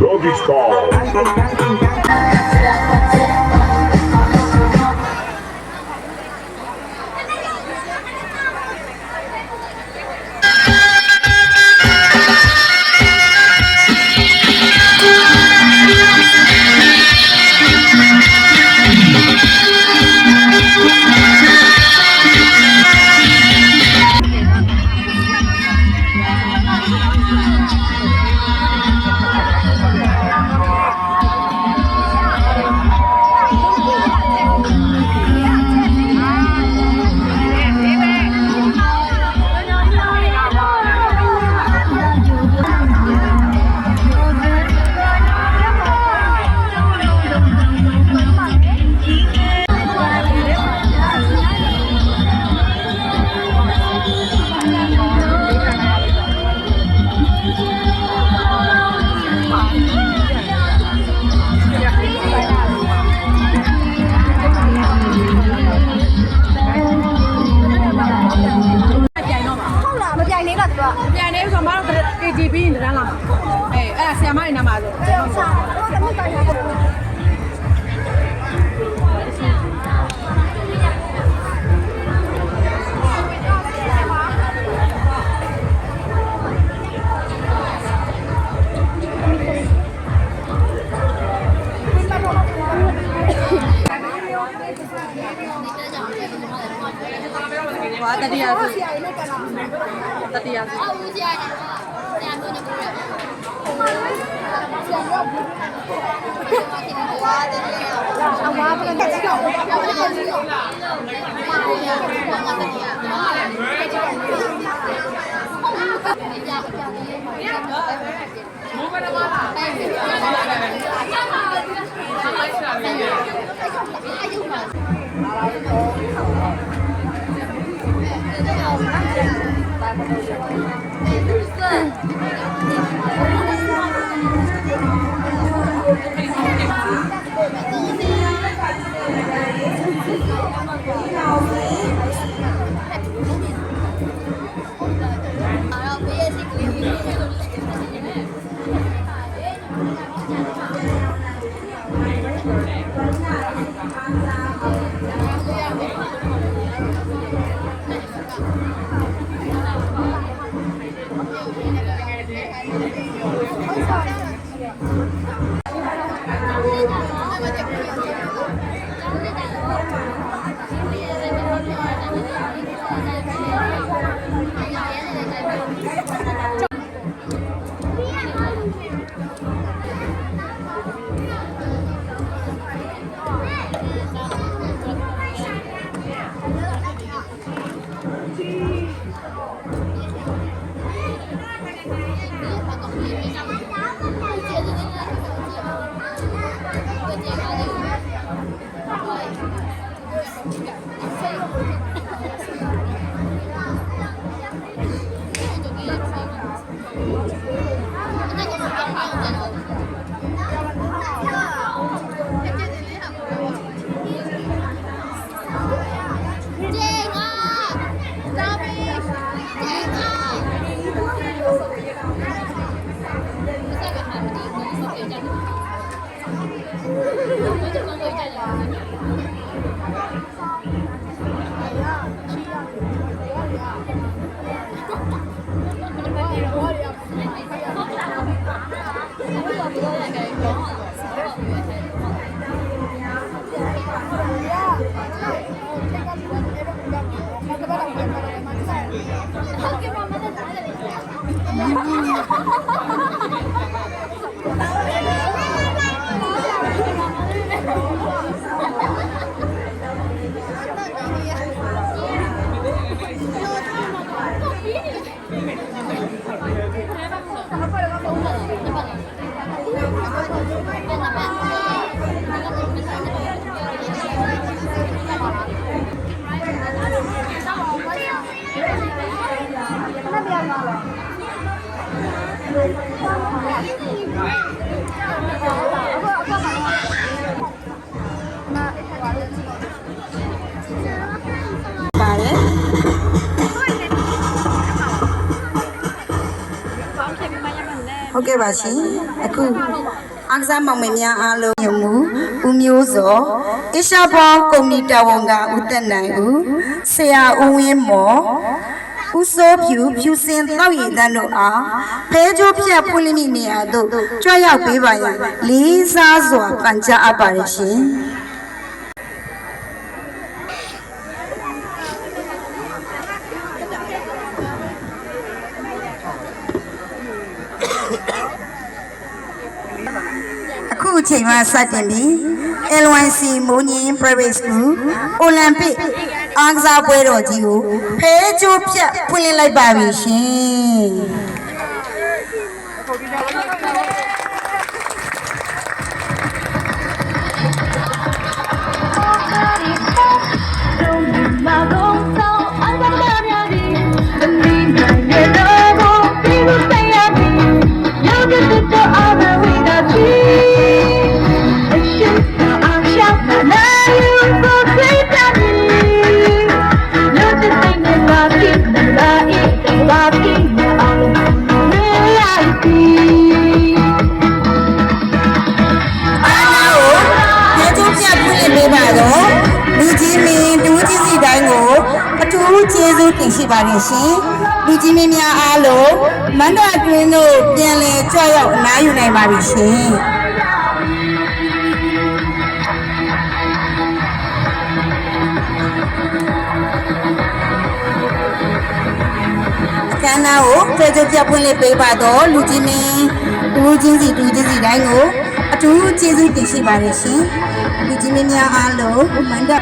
Doggy style. ။ ပြိုင်နေလားသူက။ပြိုင်နေဆိုတော့မတို့ KG ပြီးရင်တန်းလာမှာ။အေးအဲ့ဒါဆီယမနေနာမှာဆိုကျောင်းစားတော့တမတိုင် Oh, 안녕하세요. Oke, mama, ဟုတ်ကဲ့ပါရှင်အခုအားကစားမောင်မင်းများအားလုံးယုံမှုဦးမျိုးစောအရှာဘောကုမ္ပဏီတာဝန်ကဦးတက်နိုင်ဦးဆရာဦးဝင်းမော် ဦးစိုးဖြူဖြူစင်တောက်ရည်တန်းတို့အားဖဲချိုးဖြတ်ဖွင့်လှစ်မိနေရာသို့ကြွရောက်ပေးပါရန်လေးစားစွာပန်ကြားအပ်ပါရရှင်အခုအချိန်မှစတင်ပြီး LYC မိုးညင်း Private School Olympic အားကစားပွဲတော်ကြီးကိုဖဲကျိုးဖြတ်ဖွင့်လှစ်လိုက်ပါပြီရှင်။ ကျေးဇူးတင်ရှိပါတယ်ရှင်။လူကြီးမင်းများအားလုံးမန္တအတွင်းတို့ပြန်လည်ကြွရောက်အနားယူနိုင်ပါပြီရှင်။ကန္နာကိုဖဲကြပြပွင့်လေးပေးပါတော့လူကြီးမင်းလူချင်းစီလူချင်းစီတိုင်းကိုအထူးကျေးဇူးတင်ရှိပါတယ်ရှင်လူကြီးမင်းများအားလုံးမန္တ